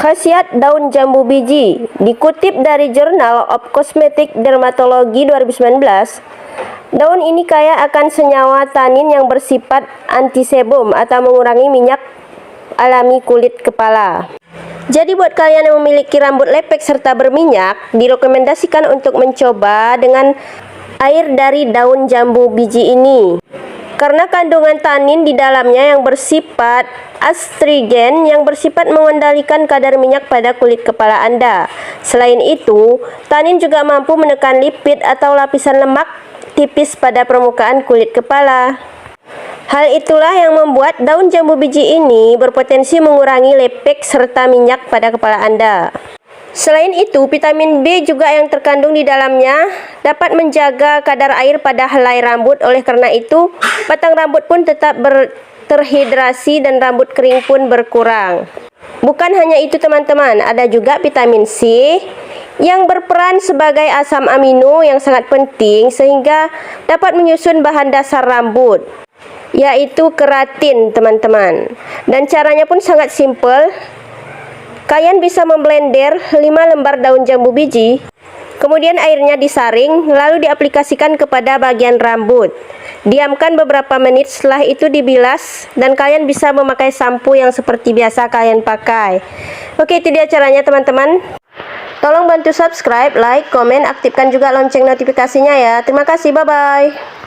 Khasiat daun jambu biji Dikutip dari Journal of Cosmetic Dermatology 2019 Daun ini kaya akan senyawa tanin yang bersifat antisebum atau mengurangi minyak alami kulit kepala jadi buat kalian yang memiliki rambut lepek serta berminyak, direkomendasikan untuk mencoba dengan air dari daun jambu biji ini. Karena kandungan tanin di dalamnya yang bersifat astringen yang bersifat mengendalikan kadar minyak pada kulit kepala Anda. Selain itu, tanin juga mampu menekan lipid atau lapisan lemak tipis pada permukaan kulit kepala. Hal itulah yang membuat daun jambu biji ini berpotensi mengurangi lepek serta minyak pada kepala Anda. Selain itu, vitamin B juga yang terkandung di dalamnya dapat menjaga kadar air pada helai rambut. Oleh karena itu, batang rambut pun tetap ber terhidrasi dan rambut kering pun berkurang. Bukan hanya itu teman-teman, ada juga vitamin C yang berperan sebagai asam amino yang sangat penting sehingga dapat menyusun bahan dasar rambut yaitu keratin teman-teman dan caranya pun sangat simple kalian bisa memblender 5 lembar daun jambu biji kemudian airnya disaring lalu diaplikasikan kepada bagian rambut. Diamkan beberapa menit setelah itu dibilas dan kalian bisa memakai sampo yang seperti biasa kalian pakai. Oke itu dia caranya teman-teman. Tolong bantu subscribe like komen aktifkan juga lonceng notifikasinya ya. Terima kasih bye bye